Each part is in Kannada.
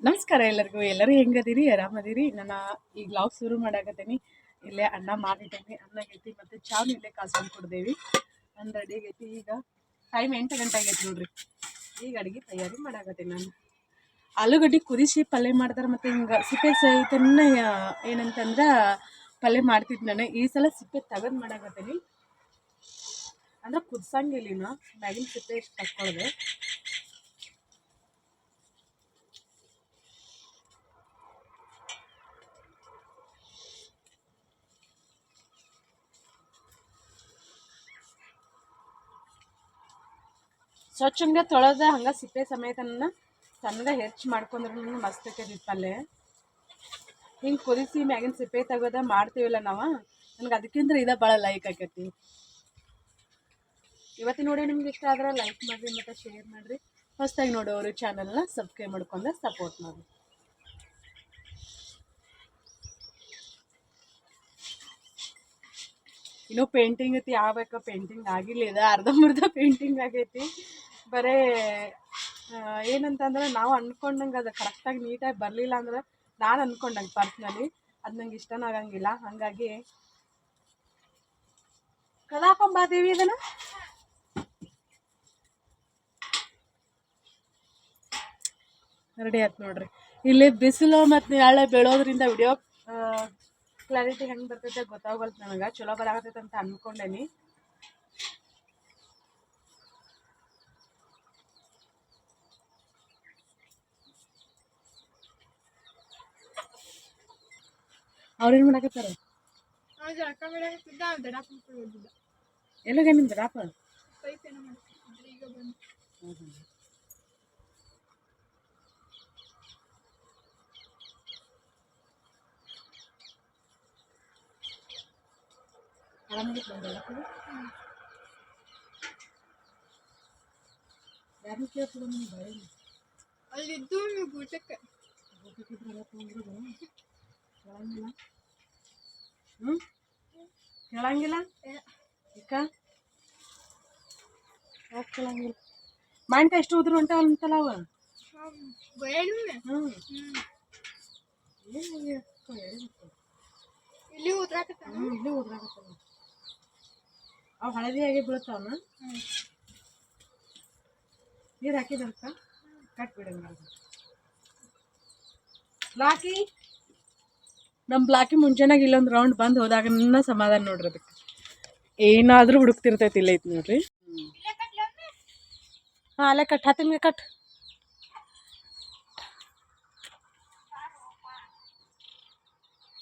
ನಮಸ್ಕಾರ ಎಲ್ಲರಿಗೂ. ಎಲ್ಲರೂ ಹೆಂಗದಿರಿ? ಆರಾಮದಿರಿ? ನಾನು ಈಗ ಲವ್ ಶುರು ಮಾಡಾಕತ್ತೀನಿ. ಇಲ್ಲೇ ಅನ್ನ ಮಾಡಿದ್ದೀನಿ. ಅನ್ನ ಆಗೈತಿ ಮತ್ತು ಚಾನು ಇಲ್ಲೇ ಕಾಸ್ಕೊಂಡು ಕೊಡ್ದೇವಿ. ಅನ್ನ ರೆಡಿ ಆಗೈತಿ ಈಗ ಟೈಮ್ ಎಂಟು ಗಂಟೆ ಆಗೈತಿ ನೋಡ್ರಿ. ಈಗ ಅಡುಗೆ ತಯಾರಿ ಮಾಡಾಕತ್ತೀನಿ ನಾನು. ಆಲೂಗಡ್ಡೆ ಕುದಿಸಿ ಪಲ್ಯ ಮಾಡ್ತಾರೆ ಮತ್ತು ಹಿಂಗೆ ಸಿಪ್ಪೆ ಸಹಿತನ ಏನಂತಂದ್ರೆ ಪಲ್ಯ ಮಾಡ್ತಿದ್ದು ನಾನು. ಈ ಸಲ ಸಿಪ್ಪೆ ತೆಗೆದು ಮಾಡಾಕತ್ತೀನಿ. ಅಂದ್ರೆ ಕುದ್ಸಂಗಿಲ್ಲ ಮ್ಯಾಗಿನ ಸಿಪ್ಪೆ ತಕ್ಕೊಳ್ದೆ. ಸ್ವಚ್ಛಂಗೆ ತೊಳೆದ ಹಂಗೆ ಸಿಪ್ಪೆ ಸಮೇತನ ಸಣ್ಣಗೆ ಹೆಚ್ಚು ಮಾಡ್ಕೊಂಡ್ರೂ ಮಸ್ತ್ ಆಕೈತಿ ಪಲ್ಯ ಹಿಂಗೆ ಕುದಿಸಿ ಮ್ಯಾಗಿನ ಸಿಪ್ಪೆ ತೆಗೋದ ಮಾಡ್ತೀವಲ್ಲ ನಾವು? ನನಗೆ ಅದಕ್ಕಿಂತ ಇದ ಭಾಳ ಲೈಕ್ ಆಕೈತಿ. ಇವತ್ತು ನೋಡಿ ನಿಮ್ಗೆ ಇಷ್ಟ ಆದ್ರೆ ಲೈಕ್ ಮಾಡಿರಿ ಮತ್ತು ಶೇರ್ ಮಾಡಿರಿ. ಹೊಸದಾಗಿ ನೋಡೋರು ಚಾನಲ್ನ ಸಬ್ಸ್ಕ್ರೈಬ್ ಮಾಡ್ಕೊಂಡು ಸಪೋರ್ಟ್ ಮಾಡಿ ಇನ್ನೂ ಪೇಂಟಿಂಗ್ ಐತಿ ಯಾವಾಗ ಪೇಂಟಿಂಗ್ ಆಗಿಲ್ಲ ಅರ್ಧ ಅರ್ಧಂಬರ್ಧ ಪೇಂಟಿಂಗ್ ಆಗೈತಿ. ಬರೇ ಏನಂತಂದ್ರೆ ನಾವು ಅಂದ್ಕೊಂಡಂಗೆ ಅದು ಕರೆಕ್ಟಾಗಿ ನೀಟಾಗಿ ಬರಲಿಲ್ಲ ಅಂದ್ರೆ ನಾನು ಅಂದ್ಕೊಂಡಂಗೆ ಪರ್ಸ್ನಲಿ ಅದು ನಂಗೆ ಇಷ್ಟನೂ ಆಗಂಗಿಲ್ಲ. ಹಾಗಾಗಿ ಕದಾಕೊಂಬಾದೇವಿ ಇದನ್ನು? ರೆಡಿ ಆಯ್ತು ನೋಡ್ರಿ. ಇಲ್ಲಿ ಬಿಸಿಲು ಮತ್ತು ನಾಳೆ ಬೆಳೋದ್ರಿಂದ ವಿಡಿಯೋ ಕ್ಲಾರಿಟಿ ಹೆಂಗೆ ಬರ್ತೈತೆ ಗೊತ್ತಾಗಲ್ತು ನನಗೆ. ಚಲೋ ಬರಾಕತ್ತೈತೆ ಅಂತ ಅನ್ಕೊಂಡೇನಿ. ಅವ್ರೇನು ಮಾಡಕತ್ತಾರ ಅವ್ರು ಅಕ್ಕ ಬಿಡಾಕತ್ತಿದ್ದ ಅವ್ರು ದಡ ಕುಂತ್ಕೊಂಡು ಹೋಗಿದ್ದ ಎಲ್ಲೋಗ ನಿಮ್ದು ರಾಪ ಪೈಪ್ ಏನೋ ಮಾಡ್ತಿದ್ರು ಈಗ ಬಂದು ಆರಾಮಾಗಿತ್ತು ಬಂದಲ್ಲ ಯಾರನ್ನ ಕೇಳ್ತದ ನಿಮ್ಗೆ ಬರೀ ಅಲ್ಲಿದ್ದು ನೀವು ಊಟಕ್ಕೆ ಕೇಳಂಗಿಲ್ಲ ಹ್ಞೂ ಕೇಳಂಗಿಲ್ಲ? ಅಕ್ಕ ಯಾಕೆ ಕೇಳಂಗಿಲ್ಲ. ಮಾವಿನಕಾಯಿ ಎಷ್ಟು ಉದ್ರು ಹೊಂಟಾವ ಅಂತಲ್ಲ ಅವ ಹ್ಞೂ ಇಲ್ಲಿ ಉದ್ರಾಕತ್ತ ಹ್ಞೂ ಇಲ್ಲಿ ಉದ್ರಾಗತ್ತವ ಅವು ಹಳದಿಯಾಗಿ ಬೀಳ್ತಾವನ ನೀರು ಹಾಕಿದಂತ ಕಟ್ಬಿಡಂಗ ಬ್ಲಾಕಿ ನಮ್ಮ ಬ್ಲಾಕಿ ಮುಂಚೆನಾಗ ಇಲ್ಲೊಂದು ರೌಂಡ್ ಬಂದು ಹೋದಾಗ ಸಮಾಧಾನ ನೋಡ್ರಿ ಅದಕ್ಕೆ. ಏನಾದರೂ ಹುಡುಕ್ತಿರ್ತೈತಿ ಇಲ್ಲ ನೋಡ್ರಿ. ಹಾಂ, ಅಲ್ಲೇ ಕಟ್ ಹತ್ತಿನ ಕಟ್.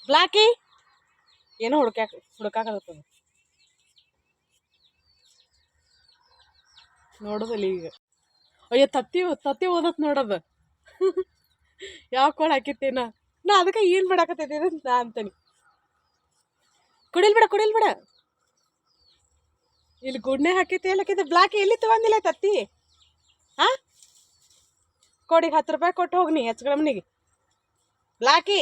ಬ್ಲಾಕಿ? ಏನೋ ಹುಡುಕ್ಯಾಕ ಹುಡುಕಾಕತ್ತದ. ನೋಡೋದಲ್ಲ ಈಗ. ಅಯ್ಯೋ, ತತ್ತಿ ತತ್ತಿ ಓದತ್ ನೋಡದ ಯಾವ ಕೋಳ ಹಾಕಿತ್ತೇನ? ನಾ ಅದಕ್ಕೆ ಏನು ಮಾಡಾಕತ್ತೈತಿ ನಾ ಅಂತಾನೆ. ಕುಡಿಲ್ ಬಿಡ ಇಲ್ಲಿ ಗುಡ್ನೆ ಹಾಕೈತಿ ಹಾಕಿದ್ದೆ? ಬ್ಲಾಕ್ ಎಲ್ಲಿ ತಗೊಂಡಿಲ್ಲ ತತ್ತಿ? ಹಾ ಕೊಡಿ ಹತ್ತು ರೂಪಾಯಿ ಕೊಟ್ಟು ಹೋಗ್ನಿ ಹೆಚ್ಗಳಮ್ಮನಿಗೆ ಬ್ಲಾಕಿ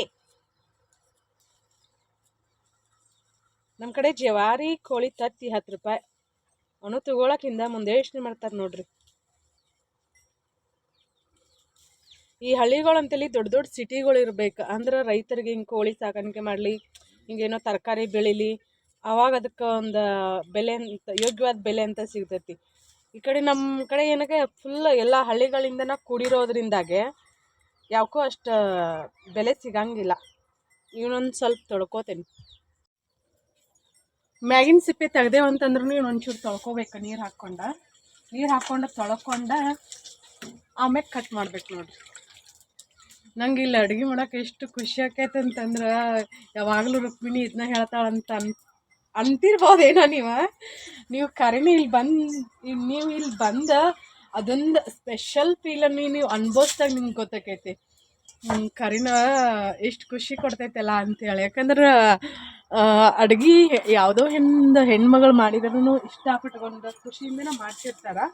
ನಮ್ಮ ಕಡೆ ಜವಾರಿ, ಕೋಳಿ, ತತ್ತಿ ಹತ್ತು ರೂಪಾಯಿ. ಅವನು ತಗೊಳಕಿಂದ ಮುಂದೆ ಯೋಚನೆ ಮಾಡ್ತಾರೆ ನೋಡ್ರಿ. ಈ ಹಳ್ಳಿಗಳಂತೇಳಿ ದೊಡ್ಡ ದೊಡ್ಡ ಸಿಟಿಗಳು ಇರಬೇಕು. ಅಂದ್ರೆ ರೈತರಿಗೆ ಹಿಂಗೆ ಕೋಳಿ ಸಾಕಾಣಿಕೆ ಮಾಡಲಿ ಹಿಂಗೇನೋ ತರಕಾರಿ ಬೆಳೀಲಿ, ಅವಾಗ ಅದಕ್ಕೆ ಒಂದು ಬೆಲೆ ಅಂತ, ಯೋಗ್ಯವಾದ ಬೆಲೆ ಅಂತ ಸಿಗ್ತೈತಿ. ಈ ಕಡೆ ನಮ್ಮ ಕಡೆ ಏನಕ್ಕೆ ಫುಲ್ ಎಲ್ಲ ಹಳ್ಳಿಗಳಿಂದ ಕೂಡಿರೋದ್ರಿಂದಾಗೆ ಯಾಕೋ ಅಷ್ಟು ಬೆಲೆ ಸಿಗಂಗಿಲ್ಲ. ಇವನೊಂದು ಸ್ವಲ್ಪ ತೊಳ್ಕೋತೇನೆ. ಮ್ಯಾಗಿನ ಸಿಪ್ಪೆ ತೆಗ್ದೇವು ಅಂತಂದ್ರೂ ಒಂಚೂರು ತೊಳ್ಕೊಬೇಕು, ನೀರು ಹಾಕ್ಕೊಂಡ. ನೀರು ಹಾಕ್ಕೊಂಡು ತೊಳ್ಕೊಂಡ ಆಮೇಲೆ ಕಟ್ ಮಾಡ್ಬೇಕು ನೋಡ್ರಿ. ನಂಗೆ ಇಲ್ಲಿ ಅಡುಗೆ ಮಾಡೋಕೆ ಎಷ್ಟು ಖುಷಿ ಆಕೈತೆ ಅಂತಂದ್ರೆ, ಯಾವಾಗಲೂ ರುಕ್ಮಿಣಿ ಇದನ್ನ ಹೇಳ್ತಾಳಂತ ಅನ್, ಅಂತಿರ್ಬೋದೇನೋ ನೀವು? ನೀವು ಕರೆನೇ ಇಲ್ಲಿ ಬಂದು ನೀವು ಇಲ್ಲಿ ಬಂದ ಅದೊಂದು ಸ್ಪೆಷಲ್ ಫೀಲನ್ನು ನೀವು ಅನ್ಭವಿಸ್ದಾಗ ನಿಮ್ಗೆ ಗೊತ್ತಾಕೈತಿ. ಕರಿನ ಎಷ್ಟು ಖುಷಿ ಕೊಡ್ತೈತಲ್ಲ ಅಂತೇಳಿ. ಯಾಕಂದ್ರೆ ಅಡುಗೆ ಯಾವುದೋ ಹೆಣ್ಣು ಹೆಣ್ಮಗಳು ಮಾಡಿದ್ರೂ ಇಷ್ಟಪಟ್ಕೊಂಡು ಖುಷಿಯಿಂದನೇ ಮಾಡ್ತಿರ್ತಾರೆ.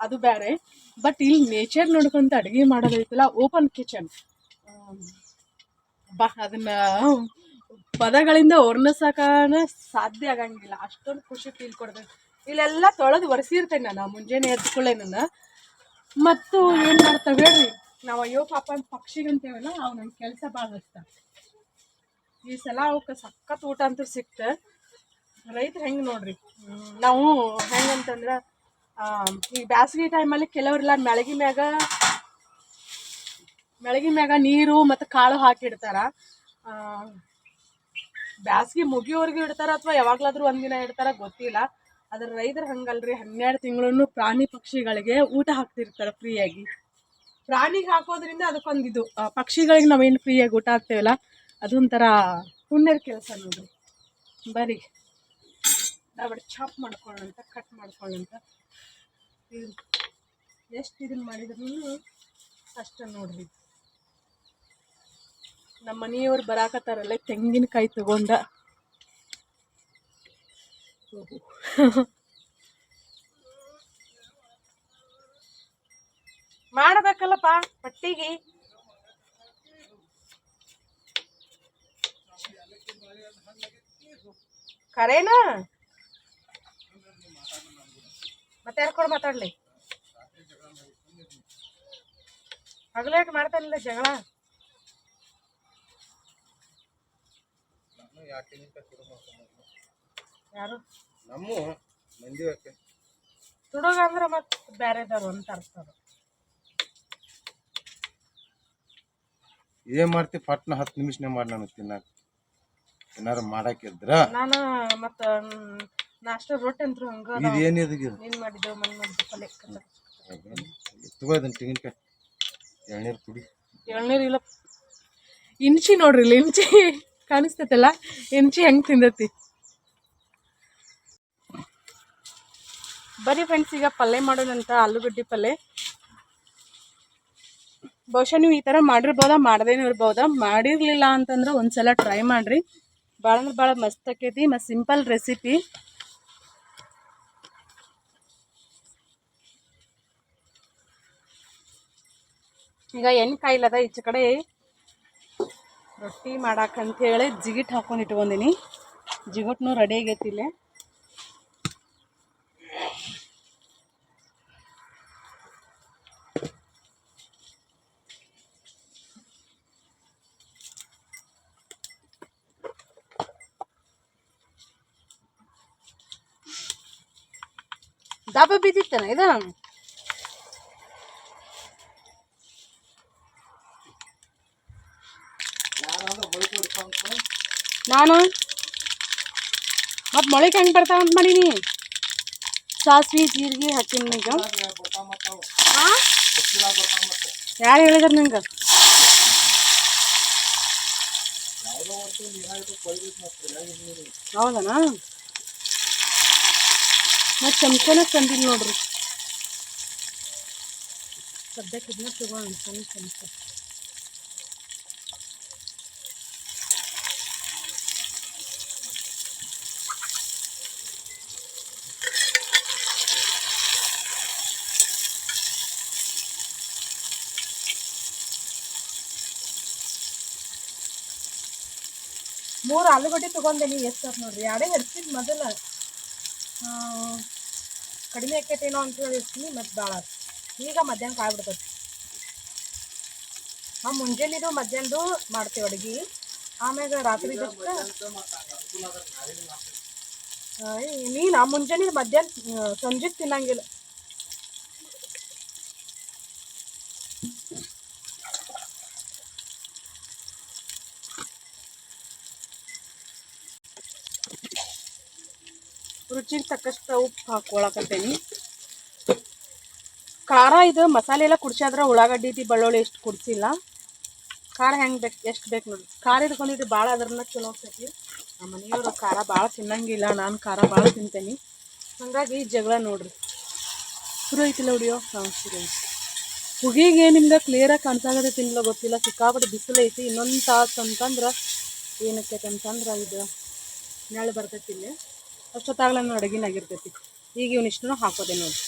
ಅದು ಬೇರೆ ಬಟ್ ಇಲ್ಲಿ ನೇಚರ್ ನೋಡ್ಕೊಂತ ಅಡುಗೆ ಮಾಡೋದೈತಲ್ಲ ಓಪನ್ ಕಿಚನ್ ಬಾ, ಅದನ್ನ ಪದಗಳಿಂದ ವರ್ಣಿಸಕನ ಸಾಧ್ಯ ಆಗಂಗಿಲ್ಲ. ಅಷ್ಟೊಂದು ಖುಷಿ ಫೀಲ್ ಕೊಡ್ತೇನೆ ಇಲ್ಲೆಲ್ಲ ತೊಳೆದು ಒರೆಸಿರ್ತೇನೆ ನಾನು ಮುಂಜಾನೆ ಎದ್ಕೊಳ್ಳೆ ನನ್ನ ಮತ್ತು ಏನು ಮಾಡ್ತಾವೆ ಹೇಳ್ರಿ ನಾವು ಅಯ್ಯೋ ಪಾಪ ಅಂತ ಪಕ್ಷಿಗೆ ಅಂತೇವಲ್ಲ ಅವು ನನ್ನ ಕೆಲಸ ಭಾಳ ಇಷ್ಟ ಈ ಸಲ ಅವಕ್ಕೆ ಸಖತ್ ಊಟ ಅಂತೂ ಸಿಕ್ತ. ರೈತರು ಹೆಂಗೆ ನೋಡ್ರಿ? ನಾವು ಹೆಂಗಂತಂದ್ರೆ ಈ ಬ್ಯಾಸಗಿ ಟೈಮಲ್ಲಿ ಕೆಲವರೆಲ್ಲ ಮ್ಯಾಳಗಿ ಮ್ಯಾಗ ಮೆಳಗಿ ಮ್ಯಾಗ ನೀರು ಮತ್ತು ಕಾಳು ಹಾಕಿಡ್ತಾರ ಆ, ಬ್ಯಾಸ್ಗೆ ಮುಗಿಯೋವರೆಗೂ ಇಡ್ತಾರ ಅಥವಾ ಯಾವಾಗ್ಲಾದ್ರೂ ಒಂದಿನ ಇಡ್ತಾರ ಗೊತ್ತಿಲ್ಲ. ಅದ್ರ ರೈತರು ಹಂಗಲ್ರಿ ಹನ್ನೆರಡು ತಿಂಗಳನ್ನು ಪ್ರಾಣಿ ಪಕ್ಷಿಗಳಿಗೆ ಊಟ ಹಾಕ್ತಿರ್ತಾರೆ ಫ್ರೀಯಾಗಿ. ಪ್ರಾಣಿಗೆ ಹಾಕೋದ್ರಿಂದ ಅದಕ್ಕೊಂದು ಇದು ಪಕ್ಷಿಗಳಿಗೆ ನಾವೇನು ಫ್ರೀಯಾಗಿ ಊಟ ಹಾಕ್ತೇವಲ್ಲ ಅದೊಂಥರ ಪುಣ್ಯದ ಕೆಲಸ ನೋಡ್ರಿ. ಬರಿ. ನಾವು ಚಾಪ್ ಮಾಡ್ಕೊಳ್ಳೋಂತ ಕಟ್ ಮಾಡ್ಕೊಳ್ಳೋಂತ ಎಷ್ಟು ಇದನ್ನ ಮಾಡಿದ್ರು ಅಷ್ಟ ನೋಡ್ರಿ. ನಮ್ಮ ಮನೆಯವ್ರು ಬರಾಕತ್ತಾರಲ್ಲ, ತೆಂಗಿನಕಾಯಿ ತಗೊಂಡ. ಮಾಡಬೇಕಲ್ಲಪ್ಪ, ಪಟ್ಟಿಗೆ. ಕರೇನಾ? ಮತ್ತೆ ಯಾರು ಕೂಡ ಮಾತಾಡ್ಲಿ? ಹಗಲೇಟ್ ಮಾಡ್ತಾನಿಲ್ಲ ಜಗಳ. ಯಾರು? ನಮ್ಮ ಮಂದಿ ಯಾಕೆ ತುಡುಗ ಅಂದ್ರೆ ಮತ್ತೆ ಅಂತ ಅರ್ಥ ಅದು. ಏನ್ ಮಾಡ್ತಿ? ಪಟ್ನ ಹತ್ತು ನಿಮಿಷನೇ ಮಾಡಿ ನಾನು ತಿನ್ನಾಕ. ಏನಾರ ಮಾಡಾಕಿದ್ರ ನಾನು ಮತ್ತ ನಾಷ್ಟ ರೊಟ್ಟಿ ಅಂತೂ ಹಂಗ ಇದು ಏನು ಇದು ನೀನ್ ಮಾಡಿದ್ದು? ಮನ್ ಮಾಡಿದ್ದು? ಪಲ್ಯ ತಗೋ ತೆಂಗಿನಕಾಯಿ ಎಳ್ನೀರು ಕುಡಿ. ಎಳ್ನೀರು ಇಲ್ಲ. ಇಂಚಿ ನೋಡ್ರಿ ಇಲ್ಲಿ ಇಂಚಿ ಕಾಣಿಸ್ತೈತಲ್ಲ? ಹೆಂಚಿ ಹೆಂಗೆ ತಿಂದತಿ? ಬರೀ ಫ್ರೆಂಡ್ಸ್ ಈಗ ಪಲ್ಯ ಮಾಡೋಣಂತ ಆಲೂಗಡ್ಡೆ ಪಲ್ಯ. ಬಹುಶಃ ನೀವು ಈ ಥರ ಮಾಡಿರ್ಬೋದಾ? ಮಾಡ್ದೇನೂ ಇರ್ಬೋದಾ? ಮಾಡಿರಲಿಲ್ಲ ಅಂತಂದ್ರೆ ಒಂದ್ಸಲ ಟ್ರೈ ಮಾಡ್ರಿ. ಭಾಳ ಅಂದ್ರೆ ಭಾಳ ಮಸ್ತ್ ಆಕೈತಿ ಮತ್ತು ಸಿಂಪಲ್ ರೆಸಿಪಿ ಈಗ ಎಣ್ಣೆ ಕಾಯಿಲ್ಲದ ಈಚೆ ಕಡೆ ರೊಟ್ಟಿ ಮಾಡಾಕಂತ ಹೇಳಿ ಜಿಗಿಟ್ ಹಾಕೊಂಡು ಇಟ್ಕೊಂಡಿನಿ ಜಿಗುಟ್ನು ರೆಡಿ ಆಗೈತಿ ಇಲ್ಲೇ. ದಬ್ಬ ಬಿದ್ದಿತ್ತನ ಇದು? ನಾನು ಮತ್ತು ಮೊಳಕೆ ಹೆಂಗೆ ಬರ್ತಾವ ಅಂತ ಮಾಡೀನಿ ಸಾಸಿವೆ ಜೀರಿಗೆ ಹಾಕಿನಿ ಈಗ ಹಾಂ ಯಾರು ಹೇಳಿದಾರೆ ನಂಗೆ ಹೌದನಾ ಮತ್ತು ಚಮಚನ ತಂದಿಲ್ಲ ನೋಡ್ರಿ ಸದ್ಯಕ್ಕೆ ಇದನ್ನ ತಗೋಣ ಸಣ್ಣ ಚಮಚ ಮೂರು ಆಲೂಗಡ್ಡೆ ತೊಗೊಂಡೇನಿ ಎಷ್ಟು ಸರ್ ನೋಡ್ರಿ? ಎರಡೇ ಹೆಚ್ಚಿದ್ ಮೊದಲ. ಕಡಿಮೆ ಆಕೈತೇನೋ ಅಂತ ಹೇಳಿ ಇರ್ತೀನಿ ಮತ್ತು ಭಾಳ. ಈಗ ಮಧ್ಯಾಹ್ನಕ್ಕೆ ಆಗ್ಬಿಡ್ತೈತಿ. ಆ ಮುಂಜಾನೆದು ಮಧ್ಯಾಹ್ನದು ಮಾಡ್ತೀವಿ ಅಡುಗೆ. ಆಮ್ಯಾಗ ರಾತ್ರಿ ನೀನು ಆ ಮುಂಜಾನೆ ಮಧ್ಯಾಹ್ನ ಸಂಜೆ ತಿನ್ನಂಗಿಲ್ಲ. ರುಚಿಗೆ ತಕ್ಕಷ್ಟು ಉಪ್ಪು ಹಾಕೊಳಕತ್ತೇನಿ ಖಾರ ಇದು ಮಸಾಲೆ ಎಲ್ಲ ಕುಡ್ಸಾದ್ರೆ ಉಳ್ಳಾಗಡ್ಡಿ ಬೆಳ್ಳುಳ್ಳಿ ಎಷ್ಟು ಕುಡ್ಸಿಲ್ಲ. ಖಾರ ಹೆಂಗೆ ಬೇಕು, ಎಷ್ಟು ಬೇಕು ನೋಡಿ. ಖಾರ ಇದ್ಕೊಂಡಿದ್ದು ಭಾಳ ಅದ್ರನ್ನ ಚಲೋ ಆಗ್ತೈತಿ. ನಮ್ಮ ಮನೆಯವರು ಖಾರ ಭಾಳ ತಿನ್ನಂಗಿಲ್ಲ, ನಾನು ಖಾರ ಭಾಳ ತಿಂತೇನೆ. ಹಾಗಾಗಿ ಜಗಳ ನೋಡ್ರಿ. ಶುರು ಐತಿಲ್ಲ ಹುಡಿಯೋ ಹಾಂ, ಶುರು ಐತಿ ಹುಗಿಗೆ ನಿಮ್ಗೆ ಕ್ಲಿಯರಾಗಿ ಕಾಣಿಸಾಗದೆ ತಿನ್ನಲ್ಲ ಗೊತ್ತಿಲ್ಲ, ಸಿಕ್ಕಾಪಟ್ಟೆ ಬಿಸಿಲು ಐತಿ, ಇನ್ನೊಂದು ತಾಸು ಅಂತಂದ್ರೆ ಏನಕ್ಕೆ ಅಂತಂದ್ರೆ ಇದು ನೆರಳು ಬರ್ತೈತಿ ಇಲ್ಲಿ. ಅಷ್ಟೊತ್ತಾಗಲ ನಾನು ಅಡುಗೆನಾಗಿರ್ತೈತಿ ಈಗ ಇವನಿಷ್ಟು ಹಾಕೋದೆ ನೋಡಿ.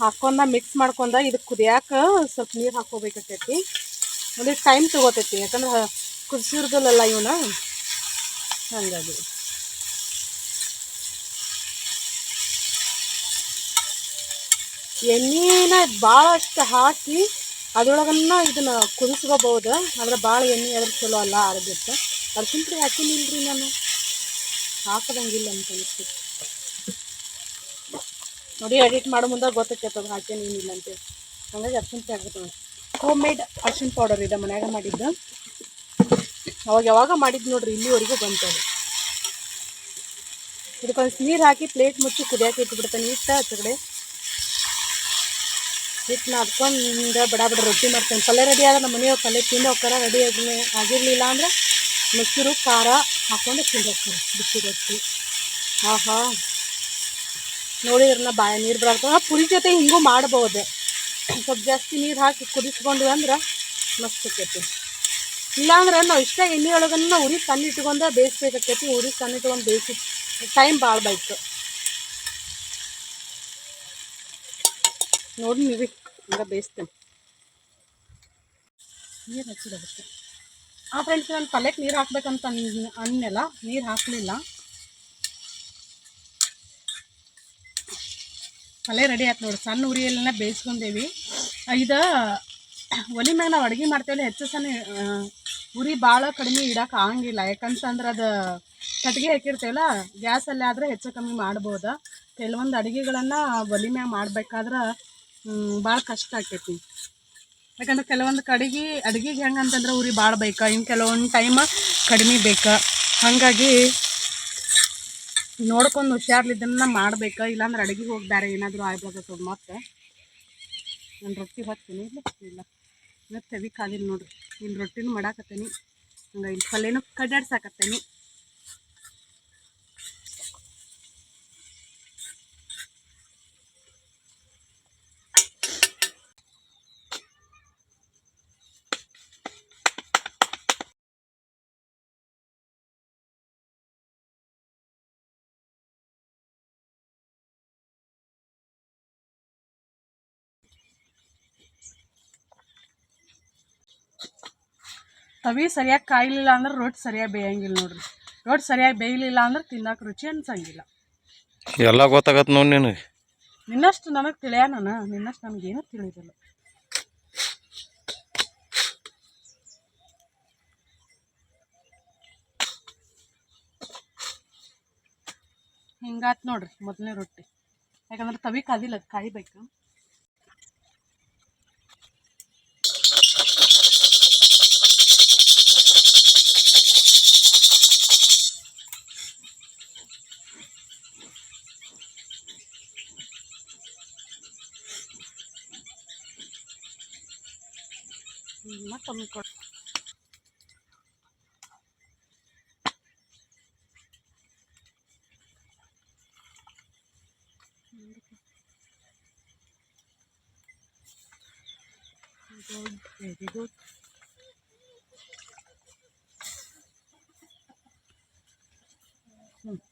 ಹಾಕೊಂಡ ಮಿಕ್ಸ್ ಮಾಡ್ಕೊಂಡ ಇದು ಕುದಿಯಾಕ ಸ್ವಲ್ಪ ನೀರು ಹಾಕೋಬೇಕಾಕೈತಿ ಒಂದು ಟೈಮ್ ತೊಗೋತೈತಿ, ಯಾಕಂದ್ರೆ ಕುದಿಸಿರ್ದಲ್ಲ ಇವನ. ಹಾಗಾಗಿ. ಎಣ್ಣೆನ ಭಾಳಷ್ಟು ಹಾಕಿ ಅದ್ರೊಳಗನ್ನ ಇದನ್ನ ಕುದಿಸ್ಕೋಬಹುದು, ಆದ್ರೆ ಭಾಳ ಎಣ್ಣೆ ಅದ್ರ ಚಲೋ ಅಲ್ಲ ಅರ್ಧಕ್ಕೆ ಅದಕ್ಕಿಂತ ಹಾಕಿನಿಲ್ರಿ ನಾನು ಹಾಕದಂಗಿಲ್ಲ ಅಂತ ಅನಿಸ್ತೈತಿ ನೋಡಿ ಎಡಿಟ್ ಮಾಡೋ ಮುಂದೆ ಗೊತ್ತಾಗ್ತದೆ, ಹಾಕೇನಿ ಅಂತೇಳಿ ಹಂಗಾಗಿ ಅರ್ಶಿನ ನೋಡಿ ಹೋಮ್ ಮೇಡ್ ಅರ್ಶಿನ ಪೌಡರ್ ಇದೆ ಮನ್ಯಾಗ ಮಾಡಿದ್ದು. ಅವಾಗ ಯಾವಾಗ ಮಾಡಿದ್ದು ನೋಡ್ರಿ, ಇಲ್ಲಿವರೆಗೂ ಬಂತು ಅದು. ಇದಕ್ಕೊಂದು ನೀರು ಹಾಕಿ ಪ್ಲೇಟ್ ಮುಚ್ಚಿ ಕುದಿಯಾಕೆ ಇಟ್ಬಿಡ್ತಾನೆ ಇಷ್ಟ ಆಚೆಗಡೆ. ಹಿಟ್ಟು ನಾದ್ಕೊಂಡು ಬಡ ಬಡ ರೊಟ್ಟಿ ಮಾಡ್ತೇನೆ. ಪಲ್ಯ ರೆಡಿ ಆದ್ರೆ ನಮ್ಮ ಮನೆಯವ್ರು ಪಲ್ಯ ತಿಂದು ಹೋಗ್ತಾರೆ ರೆಡಿ ಆಗಿ ಆಗಿರಲಿಲ್ಲ ಅಂದ್ರೆ, ಮೊಸರು, ಖಾರ ಹಾಕೊಂಡು ತಿಂದು ಹೋಗ್ತಾರೆ ಬಿಸಿ ರೊಟ್ಟಿ. ಆಹಾ. ನೋಡಿದ್ರನ್ನ ಬಾಯ ನೀರು ಬರಾಗ್ತವೆ ಪುರಿ ಜೊತೆ ಹಿಂಗೂ ಮಾಡ್ಬೋದು. ಸ್ವಲ್ಪ ಜಾಸ್ತಿ ನೀರು ಹಾಕಿ ಕುದಿಸ್ಕೊಂಡ್ವಿ ಅಂದ್ರೆ ಮಸ್ತ್ ಆಕೈತಿ. ಇಲ್ಲಾಂದ್ರೆ ನಾವು ಇಷ್ಟ ಎಣ್ಣೆ ಒಳಗನ್ನ ಉರಿ ಸಣ್ಣ ಇಟ್ಕೊಂಡ ಬೇಯಿಸ್ಬೇಕಾಕೈತಿ. ಉರಿ ಸಣ್ಣಿಟ್ಕೊಂಡು ಬೇಯಿಸಿ ಟೈಮ್ ಭಾಳ ಬೈತು. ನೋಡಿ ನೀವು, ಹಂಗೆ ಬೇಯಿಸ್ತೇನೆ. ನೀರು ಹಚ್ಚಿಡಬೇಕು ಆ ಫ್ರೆಂಡ್ಸ್ ನಾನು ಪಲ್ಯಕ್ಕೆ ನೀರು ಹಾಕ್ಬೇಕಂತ ಅನ್ ಅನ್ನೆಲ್ಲ ನೀರು ಹಾಕಲಿಲ್ಲ. ಪಲ್ಯ ರೆಡಿ ಆಯ್ತು ನೋಡಿ, ಸಣ್ಣ ಉರಿಯಲ್ಲೆಲ್ಲ ಬೇಯಿಸ್ಕೊಂಡೇವಿ. ಇದು ಒಲಿ ಮ್ಯಾಗ ನಾವು ಅಡುಗೆ ಮಾಡ್ತೇವಲ್ಲ ಹೆಚ್ಚು ಸಣ್ಣ ಉರಿ ಭಾಳ ಕಡಿಮೆ ಇಡಕ್ಕೆ ಆಗಂಗಿಲ್ಲ. ಯಾಕಂತಂದ್ರೆ ಅದು ಕಟ್ಟಿಗೆ ಹಾಕಿರ್ತೇವಲ್ಲ ಗ್ಯಾಸಲ್ಲಿ ಆದರೆ ಹೆಚ್ಚು ಕಮ್ಮಿ ಮಾಡ್ಬೋದು. ಕೆಲವೊಂದು ಅಡುಗೆಗಳನ್ನು ಒಲಿ ಮ್ಯಾಗ ಮಾಡಬೇಕಾದ್ರೆ ಭಾಳ ಕಷ್ಟ ಆಕೈತಿ. ಯಾಕಂದ್ರೆ ಕೆಲವೊಂದು ಕಡೆಗೆ, ಅಡುಗೆಗೆ ಹೆಂಗೆ ಅಂತಂದ್ರೆ ಉರಿ ಭಾಳ ಬೇಕಾ. ಇನ್ನು ಕೆಲವೊಂದು ಟೈಮ್ ಕಡಿಮೆ ಬೇಕಾ. ಹಾಗಾಗಿ ನೋಡ್ಕೊಂಡು ಹುಷಾರ್ಲಿದ್ದನ್ನ ಮಾಡ್ಬೇಕು. ಇಲ್ಲಾಂದ್ರೆ ಅಡುಗೆ ಹೋಗಿ ಬೇರೆ ಏನಾದರೂ ಆಗ್ಬೋದು ಮತ್ತೆ. ನಾನು ರೊಟ್ಟಿ ಹೊತ್ತೀನಿ ಇಲ್ಲ ಇಲ್ಲ. ಮತ್ತು ತೆವಿ ಕಾಲಿಲ್ಲ ನೋಡ್ರಿ. ಇಲ್ಲಿ ರೊಟ್ಟಿನೂ ಮಾಡಾಕತ್ತೀನಿ. ಹಂಗೆ ಇಲ್ಲಿ ಪಲ್ಯನೂ ಕಡ್ಡಾಡ್ಸಾಕತ್ತೀನಿ ತವಿ ಸರಿಯಾಗಿ ಕಾಯಲಿಲ್ಲ ಅಂದ್ರೆ ರೊಟ್ಟಿ ಸರಿಯಾಗಿ ಬೇಯಂಗಿಲ್ಲ ನೋಡ್ರಿ. ರೊಟ್ಟಿ ಸರಿಯಾಗಿ ಬೇಯಲಿಲ್ಲ ಅಂದ್ರೆ ತಿನ್ನಕ್ಕೆ ರುಚಿ ಅನ್ಸಂಗಿಲ್ಲ. ಎಲ್ಲ ಗೊತ್ತಾಗತ್ತೆ ನೋಡಿ ನಿನಗೆ. ನಿನ್ನಷ್ಟು ನನಗೆ ತಿಳಿಯ ನಿನ್ನಷ್ಟು ನನಗೇನು ತಿಳಿದಿಲ್ಲ. ಹಿಂಗಾತ್ ನೋಡ್ರಿ ಮೊದಲನೇ ರೊಟ್ಟಿ. ಯಾಕಂದ್ರೆ ತವಿ ಕಾದಿಲ್ಲ ಕಾಯ್ಬೇಕು. সমীকরণ good, very good. Hmm.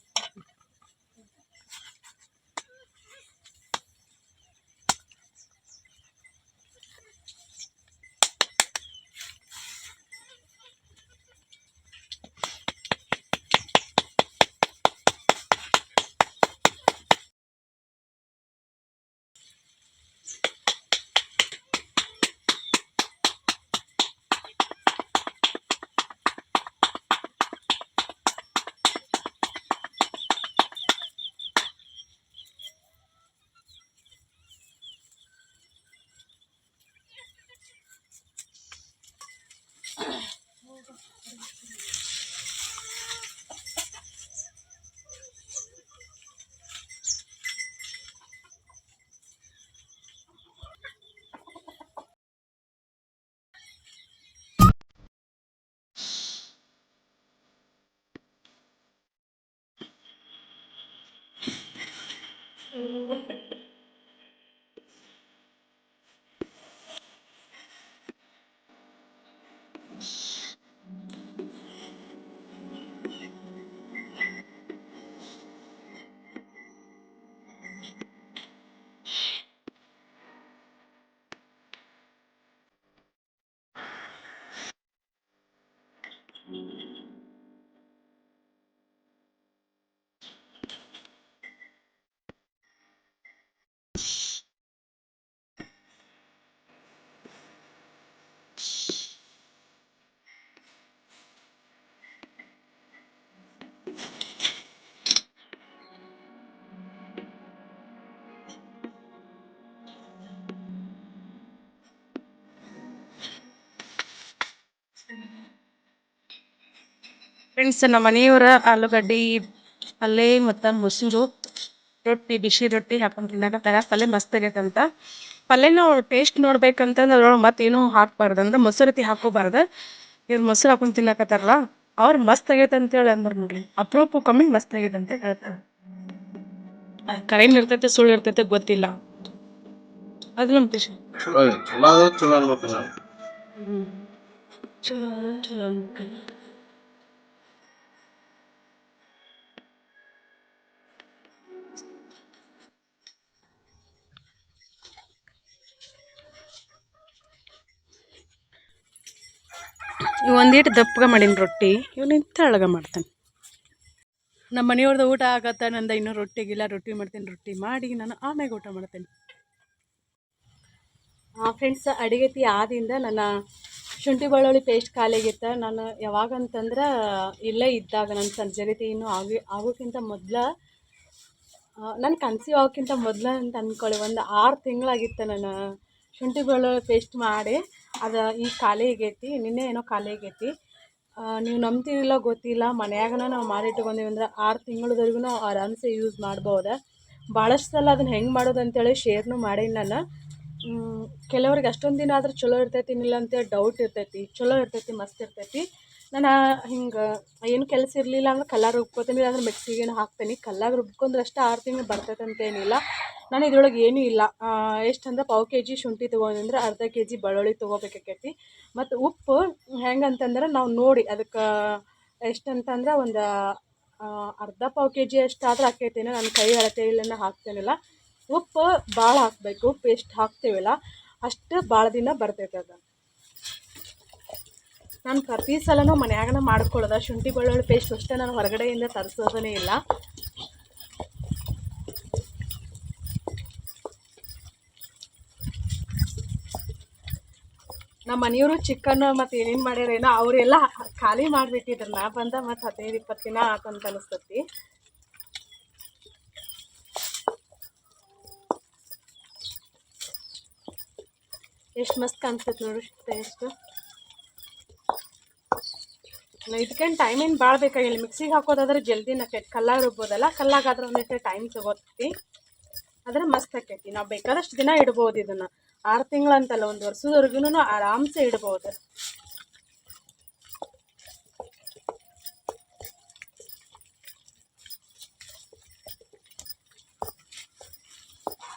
Friends ನಮ್ಮ ಮನೆಯವರ ಆಲೂಗಡ್ಡೆ ಅಲ್ಲೇ ಮತ್ತು ಮುಸ್ಸು ರೊಟ್ಟಿ ಬಿಸಿ ರೊಟ್ಟಿ ಹಾಕೊಂಡು ತಿನ್ನಕತ್ತಾರ ಪಲ್ಯ ಮಸ್ತ್ ಆಗೈತಂತ ಪಲ್ಯನ ಟೇಸ್ಟ್ ನೋಡ್ಬೇಕಂತಂದ್ರೆ ಅದ್ರೊಳಗೆ ಮತ್ತೇನು ಹಾಕ್ಬಾರ್ದು. ಅಂದ್ರೆ ಮೊಸರತಿ ಹಾಕೋಬಾರ್ದು ಇವ್ರು ಮೊಸರು ಹಾಕೊಂಡು ತಿನ್ನಕತ್ತಾರಲ್ಲ ಅವ್ರು ಮಸ್ತ್ ಆಗೈತೆ ಅಂತೇಳಿ ಅಂದ್ರು ನೋಡ್ರಿ. ಅಪರೂಪ ಕಮ್ಮಿ ಮಸ್ತ್ ಆಗೈತೆ ಅಂತ ಹೇಳ್ತಾರೆ. ಕರೆನ್ ಇರ್ತೈತೆ ಸುಳ್ಳು ಇರ್ತೈತೆ ಗೊತ್ತಿಲ್ಲ. ಅದು ನಮ್ಮ ಖುಷಿ ಚಲೋ ಚಲೋ ಚಲೋ ಒಂದೀಟ್ ದಪ್ಪಗ ಮಾಡೀನಿ ರೊಟ್ಟಿ ಇವನಿಂದ ಅಳಗ ಮಾಡ್ತಾನೆ. ನಮ್ಮ ಮನೆಯವ್ರದ್ದು ಊಟ ಆಗತ್ತ ನಂದ ಇನ್ನೂ ರೊಟ್ಟಿಗಿಲ್ಲ ರೊಟ್ಟಿ ಮಾಡ್ತೀನಿ ರೊಟ್ಟಿ ಮಾಡಿ ನಾನು ಆಮ್ಯಾಗ ಊಟ ಮಾಡ್ತೇನೆ. ಫ್ರೆಂಡ್ಸ್ ಅಡಿಗೆತಿ ಆದಿಂದ ನನ್ನ ಶುಂಠಿ ಬೆಳ್ಳುಳ್ಳಿ ಪೇಸ್ಟ್ ಖಾಲಿಯಾಗಿತ್ತು ನಾನು ಯಾವಾಗ ಅಂತಂದ್ರೆ ಇಲ್ಲೇ ಇದ್ದಾಗ ನನ್ನ ಸರ್ಜರಿತಿ ಇನ್ನೂ ಆಗಿ ಆಗೋಕ್ಕಿಂತ ಮೊದಲ ನಾನು ಕನ್ಸೀವ್ ಆಗೋಕ್ಕಿಂತ ಮೊದಲ ಅಂತ ಅಂದ್ಕೊಳ್ಳಿ ಒಂದು ಆರು ತಿಂಗಳಾಗಿತ್ತು ನಾನು ಶುಂಠಿ ಬೆಳ್ಳುಳ್ಳಿ ಪೇಸ್ಟ್ ಮಾಡಿ ಅದು ಈಗ ಖಾಲಿ ಆಗೈತಿ ನಿನ್ನೆ ಏನೋ ಖಾಲಿ ಆಗೈತಿ ನೀವು ನಂಬ್ತೀರಿಲ್ಲ ಗೊತ್ತಿಲ್ಲ, ಮನ್ಯಾಗನ ನಾವು ಮಾಡಿಟ್ಕೊಂಡೀವಿ ಅಂದ್ರೆ ಆರು ತಿಂಗಳವರೆಗೂ ಆರಾಮ್ಸೆ ಯೂಸ್ ಮಾಡ್ಬೋದು. ಭಾಳಷ್ಟು ಸಲ ಅದನ್ನು ಹೆಂಗೆ ಮಾಡೋದು ಅಂತೇಳಿ ಶೇರ್ನು ಮಾಡೀನಿ ನಾನು. ಕೆಲವ್ರಿಗೆ ಅಷ್ಟೊಂದು ದಿನ ಆದ್ರೆ ಚಲೋ ಇರ್ತೈತಿ ಇಲ್ಲ ಅಂತೇಳಿ ಡೌಟ್ ಇರ್ತೈತಿ. ಚಲೋ ಇರ್ತೈತಿ, ಮಸ್ತ್ ಇರ್ತೈತಿ. ನಾನು ಹಿಂಗೆ ಏನು ಕೆಲಸ ಇರಲಿಲ್ಲ ಅಂದ್ರೆ ಕಲ್ಲಾಗ ರುಬ್ಕೋತೀನಿ ಅಂದ್ರೆ ಮಿಕ್ಸಿಗೇನು ಹಾಕ್ತೀನಿ. ಕಲ್ಲಾಗ ರುಬ್ಕೊಂಡ್ರೆ ಅಷ್ಟೇ ಆರು ತಿಂಗಳು ಬರ್ತೈತೆ ಅಂತೇನಿಲ್ಲ ನಾನು ಇದ್ರೊಳಗೆ ಏನೂ ಇಲ್ಲ. ಎಷ್ಟಂದ್ರೆ ಪಾವು ಕೆ ಜಿ ಶುಂಠಿ ತೊಗೊಂಡ್ರೆ ಅರ್ಧ ಕೆ ಜಿ ಬೆಳ್ಳುಳ್ಳಿ ತೊಗೋಬೇಕಾಕೈತಿ. ಮತ್ತು ಉಪ್ಪು ಹೆಂಗಂತಂದ್ರೆ ನಾವು ನೋಡಿ ಅದಕ್ಕೆ ಎಷ್ಟಂತಂದ್ರೆ ಒಂದು ಅರ್ಧ ಪಾವು ಕೆ ಜಿ ಅಷ್ಟಾದ್ರೆ ಹಾಕೈತೇನೆ. ನಾನು ಕೈ ಅಳತೆ ಇಲ್ಲ ಹಾಕ್ತೇನಿಲ್ಲ. ಉಪ್ಪು ಭಾಳ ಹಾಕಬೇಕು. ಉಪ್ಪು ಎಷ್ಟು ಹಾಕ್ತೇವಲ್ಲ. ಅಷ್ಟು ಭಾಳ ದಿನ ಬರ್ತೈತೆ ಅದು. ನಾನು ಪ್ರತಿ ಸಲನೂ ಮನ್ಯಾಗನ ಮಾಡ್ಕೊಳ್ಳೋದ ಶುಂಠಿ ಬೆಳ್ಳುಳ್ಳಿ ಪೇಸ್ಟ್ ಅಷ್ಟೇ ನಾನು ಹೊರಗಡೆಯಿಂದ ತರಿಸೋದನೇ ಇಲ್ಲ. ನಮ್ಮ ಮನೆಯವರು ಚಿಕನ್ ಮತ್ತು ಏನೇನು ಮಾಡ್ಯಾರೇನೋ ಅವರೆಲ್ಲ ಖಾಲಿ ಮಾಡಿಬಿಟ್ಟಿದ್ರು. ನಾ ಬಂದ ಮತ್ತು ಹದಿನೈದು, ಇಪ್ಪತ್ತು ದಿನ ಆತಂತ ಅನಿಸ್ತತಿ. ಎಷ್ಟು ಮಸ್ತ್ ಕಾಣಿಸ್ತೈತೆ ನೋಡಿ ಟೇಸ್ಟ್ ಇದಕ್ಕೇನು ಟೈಮ್ ಏನು ಭಾಳ ಬೇಕಾಗಿಲ್ಲ. ಮಿಕ್ಸಿಗೆ ಹಾಕೋದಾದ್ರೆ ಜಲ್ದಿ ಆಕೈತಿ ಕಲ್ಲಾಗ ರುಬ್ಬೋದಲ್ಲ, ಕಲ್ಲಾಗಾದ್ರೆ ಒಂದಿಟ್ಟು ಟೈಮ್ ತಗೋತೈತಿ ಆದ್ರೆ ಮಸ್ತ್ ಆಕೈತಿ. ನಾವು ಬೇಕಾದಷ್ಟು ದಿನ ಇಡ್ಬೋದು ಇದನ್ನು. ಆರು ತಿಂಗಳಂತಲ್ಲ, ಒಂದು ವರ್ಷದವರೆಗೂ ಆರಾಮ್ಸೆ ಇಡ್ಬೋದು.